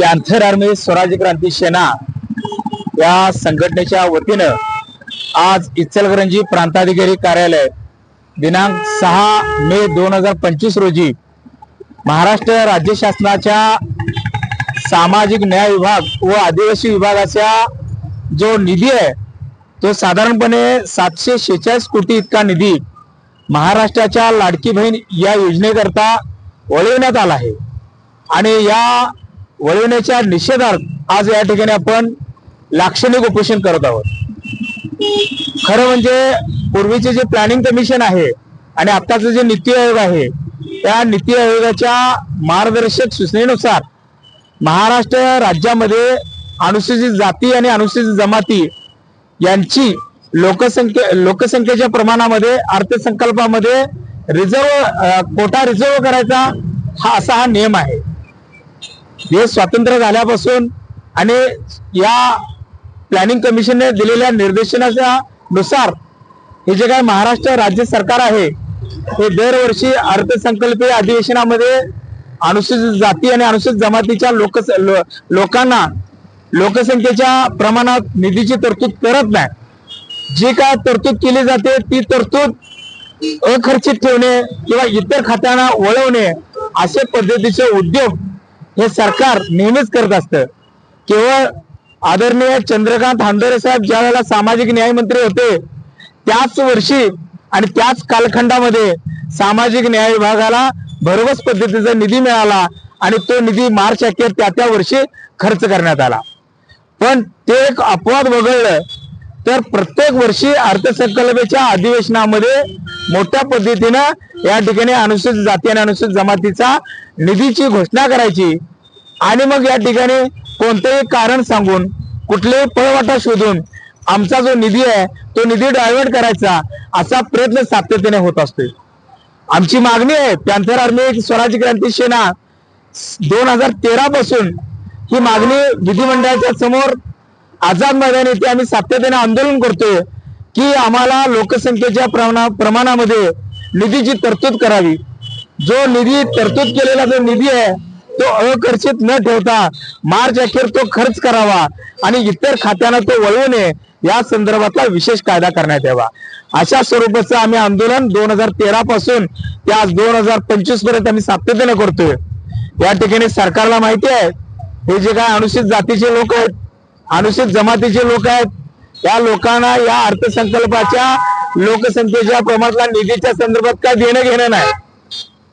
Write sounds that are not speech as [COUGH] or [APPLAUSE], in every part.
Panther army स्वराज्य क्रांती सेना या संघटनेच्या वतीनं आज इचलकरंजी प्रांताधिकारी कार्यालय दिनांक सहा मे दोन हजार पंचवीस रोजी महाराष्ट्र राज्य शासनाच्या सामाजिक न्याय विभाग व आदिवासी विभागाचा जो निधी आहे तो साधारणपणे सातशे शेहेचाळीस कोटी इतका निधी महाराष्ट्राच्या लाडकी बहीण या योजनेकरता वळविण्यात आला आहे. आणि या वळवण्याच्या निषेधार्थ आज या ठिकाणी आपण लाक्षणिक उपोषण करत आहोत. खरं म्हणजे पूर्वीचे जे प्लॅनिंग कमिशन आहे आणि आत्ताचं जे नीती आयोग आहे त्या नीती आयोगाच्या मार्गदर्शक सूचनेनुसार महाराष्ट्र राज्यामध्ये अनुसूचित जाती आणि अनुसूचित जमाती यांची लोकसंख्ये लोकसंख्येच्या प्रमाणामध्ये अर्थसंकल्पामध्ये रिझर्व कोटा रिझर्व करायचा हा असा हा नियम आहे. हे स्वातंत्र्य झाल्यापासून आणि या प्लॅनिंग कमिशनने दिलेल्या निर्देशनाच्या नुसार हे जे काय महाराष्ट्र राज्य सरकार आहे हे दरवर्षी अर्थसंकल्पीय अधिवेशनामध्ये अनुसूचित जाती आणि अनुसूचित जमातीच्या लोक लो- लोकांना लोकसंख्येच्या प्रमाणात निधीची तरतूद करत नाही. जी काय तरतूद केली जाते ती तरतूद अखर्चित ठेवणे किंवा इतर खात्यांना वळवणे असे पद्धतीचे उद्योग हे सरकार नेहमीच करत असतं. केवळ आदरणीय चंद्रकांत हांदोरे साहेब ज्या वेळेला सामाजिक न्याय मंत्री होते त्याच वर्षी आणि त्याच कालखंडामध्ये सामाजिक न्याय विभागाला भरघोस पद्धतीचा निधी मिळाला आणि तो निधी मार्च अखेर त्या त्या वर्षी खर्च करण्यात आला. पण ते एक अपवाद वगळलं तर प्रत्येक वर्षी अर्थसंकल्पाच्या अधिवेशनामध्ये मोठ्या पद्धतीनं या ठिकाणी अनुसूचित जाती आणि अनुसूचित जमातीचा निधीची घोषणा करायची. आणि मग या ठिकाणी कोणतेही कारण सांगून कुठलेही पळवाटा शोधून आमचा जो निधी आहे तो निधी डायव्हर्ट करायचा असा प्रयत्न सातत्याने होत असतोय आमची मागणी आहे पॅन्थर आर्मी स्वराज्य क्रांती सेना दोन हजार तेरा पासून ही मागणी विधिमंडळाच्या समोर आझाद मैदान येथे आम्ही सातत्याने आंदोलन करतोय. की आम्हाला लोकसंख्येच्या प्रमाणा प्रमाणामध्ये निधीची तरतूद करावी. जो निधी तरतूद केलेला जो निधी आहे तो अखर्चित न ठेवता मार्च अखेर तो खर्च करावा आणि इतर खात्यांना तो वळवू नये या संदर्भातला विशेष कायदा करण्यात यावा. अशा स्वरूपाचं आम्ही आंदोलन दोन हजार तेरा पासून ते आज दोन हजार पंचवीसपर्यंत आम्ही सातत्याने करतोय. या ठिकाणी सरकारला माहिती आहे हे जे काय अनुसूचित जातीचे लोक आहेत अनुसूचित जमातीचे लोक आहेत या लोकांना या अर्थसंकल्पाच्या लोकसंख्येच्या प्रमाणातला निधीच्या संदर्भात काय देणं घेणं नाही.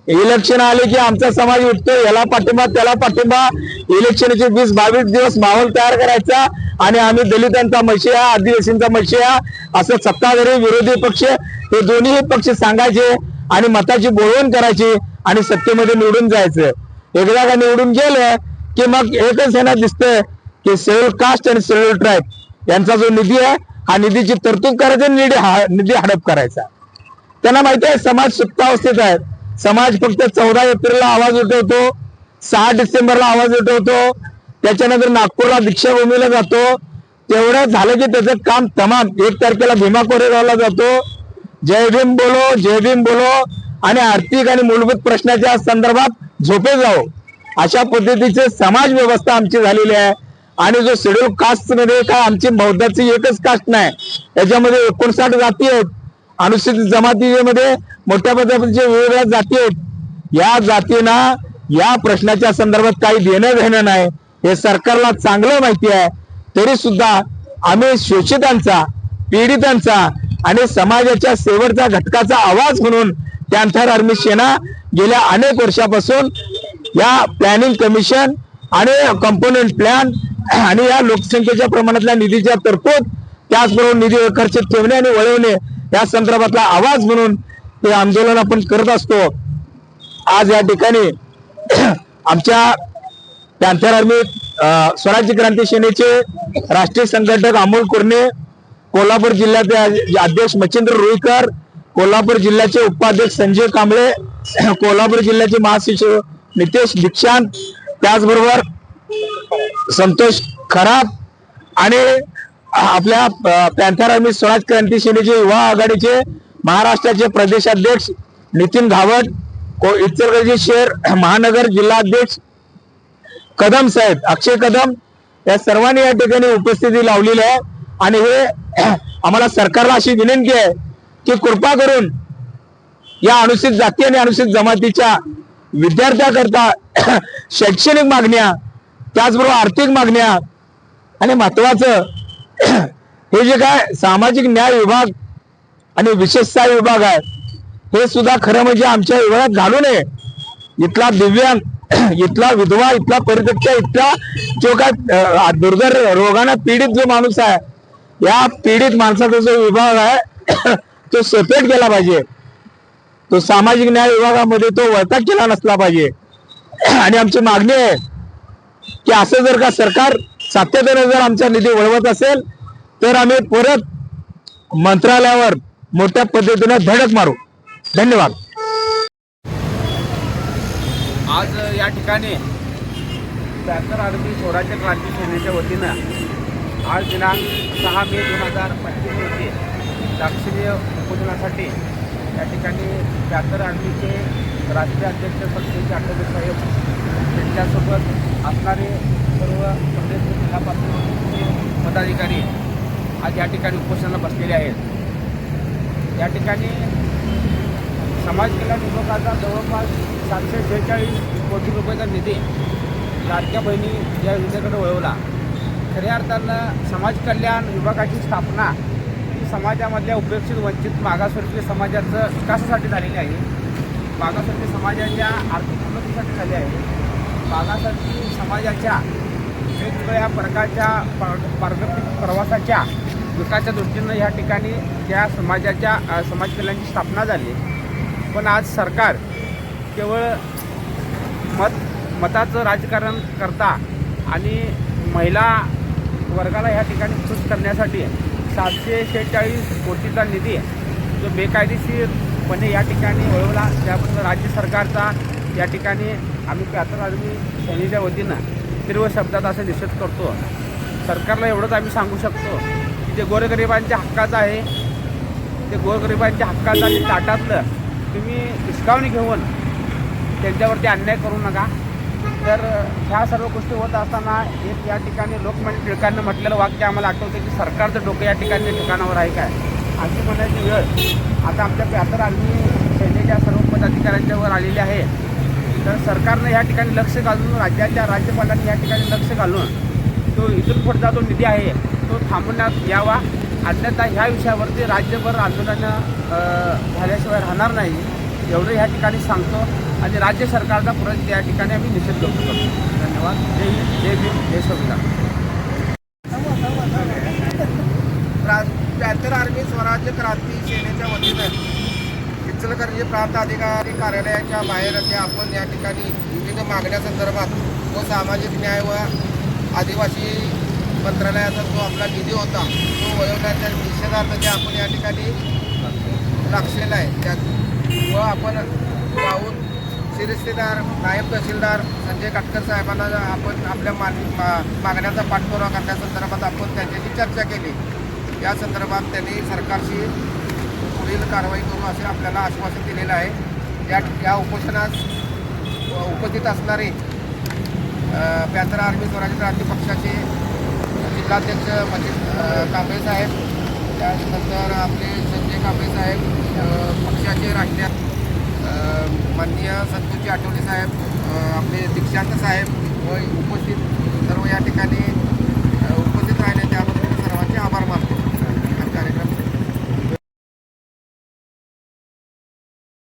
इलेक्शन आले की आमचा समाज उठतो याला पाठिंबा त्याला पाठिंबा. इलेक्शनचे वीस बावीस दिवस माहोल तयार करायचा आणि आम्ही दलितांचा मशिया आदिवासींचा मशिया असं सत्ताधारी विरोधी पक्ष हे दोन्ही पक्ष सांगायचे आणि मताची बोलवण करायची आणि सत्तेमध्ये निवडून जायचं. एकदा का निवडून गेलं की मग एकच यांना दिसतंय की शेड्यूल कास्ट आणि सेव्हल ट्राईब यांचा जो निधी आहे हा निधीची तरतूद करायचा आणि निधी हा- निधी हडप करायचा. त्यांना माहिती आहे समाज सुप्तावस्थेत आहे समाज फक्त चौदा एप्रिलला आवाज उठवतो सहा डिसेंबरला आवाज उठवतो त्याच्यानंतर नागपूरला दीक्षाभूमीला जातो. तेवढं झालं की त्याचं काम तमाम. एक तारखेला भीमा कोरेगावला जातो. जय भीम बोलो जय भीम बोलो. आणि आर्थिक आणि मूलभूत प्रश्नाच्या संदर्भात झोपे जाओ अशा पद्धतीचे समाज व्यवस्था आमची झालेली आहे. आणि जो शेड्यूल कास्टमध्ये काय आमची बौद्धाची एकच कास्ट नाही. याच्यामध्ये एकोणसाठ जाती आहेत. अनुसूचित जमातीमध्ये मोठ्या पद्धतीचे वेगवेगळ्या जाती आहेत. या जातींना या प्रश्नाच्या संदर्भात काही देणं घेणं नाही. हे सरकारला चांगलं माहिती आहे. तरी सुद्धा आम्ही शोषितांचा पीडितांचा आणि समाजाच्या शेवटचा घटकाचा आवाज म्हणून पॅन्थर आर्मी सेना गेल्या अनेक वर्षापासून या प्लॅनिंग कमिशन आणि कंपोनेंट प्लॅन आणि या लोकसंख्येच्या प्रमाणातल्या निधीच्या तरतूद त्याचबरोबर निधी खर्चित ठेवणे आणि वळवणे या संदर्भातला आवाज म्हणून हे आंदोलन आपण करत असतो. आज या ठिकाणी [CLEARS THROAT] आमच्या पॅन्थर आर्मी स्वराज्य क्रांती सेनेचे राष्ट्रीय संघटक अमोल कुर्णे कोल्हापूर जिल्ह्याचे अध्यक्ष मच्छिंद्र रुईकर कोल्हापूर जिल्ह्याचे उपाध्यक्ष संजय कांबळे [CLEARS THROAT] कोल्हापूर जिल्ह्याचे महासचिव नितेश दीक्षांत त्याचबरोबर संतोष खराब आणि आपल्या अ, पॅन्थर आर्मी स्वराज क्रांती सेनेचे युवा आघाडीचे महाराष्ट्राचे प्रदेशाध्यक्ष नितीन धावट को इचलकरंजी शहर महानगर जिल्हाध्यक्ष कदम साहेब अक्षय कदम या सर्वांनी या ठिकाणी उपस्थिती लावलेली आहे. आणि हे आम्हाला सरकारला अशी विनंती आहे की कृपा करून या अनुसूचित जाती आणि अनुसूचित जमातीच्या विद्यार्थ्याकरता शैक्षणिक मागण्या त्याचबरोबर आर्थिक मागण्या आणि महत्वाचं हे जे काय सामाजिक न्याय विभाग आणि विशेष सहाय्य विभाग आहे हे सुद्धा खरं म्हणजे आमच्या विभागात घालू नये. इथला दिव्यांग इथला विधवा इथला परित्य इथला जो काय दुर्धर रोगाने पीडित जो माणूस आहे या पीडित माणसाचा जो विभाग आहे तो सेपरेट केला पाहिजे. तो सामाजिक न्याय विभागामध्ये तो वळता केला नसला पाहिजे. आणि आमची मागणी आहे की असं जर का सरकार सातत्याने जर आमचा निधी वळवत असेल तर आम्ही परत मंत्रालयावर मोठ्या पद्धतीने धडक मारू. धन्यवाद. आज या ठिकाणी शहात्तर आर्मी स्वराज्य क्रांती सेनेच्या वतीनं आज दिनांक सहा मे दोन हजार पंचवीस रोजी दाक्षिणीय उपोषणासाठी या ठिकाणी शहात्तर आर्मीचे राष्ट्रीय अध्यक्ष पक्षाचे आठवले साहेब त्यांच्यासोबत असणारे सर्व प्रदेश जिल्हापासून पदाधिकारी आज या ठिकाणी उपोषणाला बसलेले आहेत. या ठिकाणी समाज कल्याण विभागाचा जवळपास सातशे शेहेचाळीस कोटी रुपयाचा निधी लाडक्या बहिणी या योजनेकडे वळवला. खऱ्या अर्थानं समाज कल्याण विभागाची स्थापना ही समाजामधल्या उपेक्षित वंचित मागासवर्गीय समाजाचं विकासासाठी झालेली आहे. मागासवर्गीय समाजाच्या आर्थिक उन्नतीसाठी झाली आहे. बालासाठी समाजाच्या वेगवेगळ्या प्रकारच्या पार- प्रवासाच्या विकासाच्या दृष्टीनं या ठिकाणी त्या समाजाच्या समाज कल्याणची स्थापना झाली. पण आज सरकार केवळ मत मताचं राजकारण करता आणि महिला वर्गाला ह्या ठिकाणी खुश करण्यासाठी सातशे शेहेचाळीस कोटीचा निधी जो बेकायदेशीरपणे या ठिकाणी वळवला त्याबद्दल राज्य सरकारचा या ठिकाणी आम्ही प्यातर आदमी सेनेच्या वतीनं तीव्र शब्दात असा निषेध करतो. सरकारला एवढंच आम्ही सांगू शकतो की जे गोरगरिबांच्या हक्काचं आहे ते गोरगरिबांच्या हक्काचं आणि ताटातलं तुम्ही हिसकावणी घेऊन त्यांच्यावरती अन्याय करू नका. तर ह्या सर्व गोष्टी होत असताना एक या ठिकाणी लोकमान्य टिळकांना म्हटलेलं वाक्य आम्हाला आठवतं की सरकारचं डोकं या ठिकाणी ठिकाणावर आहे काय? अशी म्हणायची वेळ. आता आमच्या प्यातर आदमी सेनेच्या सर्व पदाधिकाऱ्यांच्यावर आलेली आहे. तर सरकारनं या ठिकाणी लक्ष घालून राज्याच्या राज्यपालांनी या ठिकाणी लक्ष घालून तो इथून पुढचा जो निधी आहे तो थांबवण्यात यावा. अन्यथा ह्या विषयावरती राज्यभर आंदोलनं झाल्याशिवाय राहणार नाही एवढं ह्या ठिकाणी सांगतो. आणि राज्य सरकारचा परत या ठिकाणी आम्ही निषेध व्यक्त करतो. धन्यवाद. जय हिंद जय भीम जय संविधान. [LAUGHS] पॅथर आर्मी स्वराज्य क्रांती प्रांत अधिकारी कार्यालयाच्या बाहेर जे आपण या ठिकाणी विविध मागण्यासंदर्भात व सामाजिक न्याय व आदिवासी मंत्रालयाचा जो आपला निधी होता तो वळवण्याच्या निषेधार्थ जे आपण या ठिकाणी राखलेला आहे. त्यात व आपण जाऊन शिरस्तेदार नायब तहसीलदार संजय काटकर साहेबांना आपण आपल्या मान मा- मागण्याचा पाठपुरावा करण्यासंदर्भात आपण त्यांच्याशी चर्चा केली. या संदर्भात त्यांनी सरकारशी पुढील कारवाई करू असे आपल्याला आश्वासन दिलेलं आहे. या या उपोषणास उपस्थित असणारे पॅथर आर्मी स्वराज्य क्रांती पक्षाचे जिल्हाध्यक्ष मजिद कांबळे साहेब त्यानंतर आपले संजय कांबळे साहेब पक्षाचे राष्ट्रीय माननीय संतोषजी आठवले साहेब आपले दीक्षांत साहेब व उपस्थित सर्व या ठिकाणी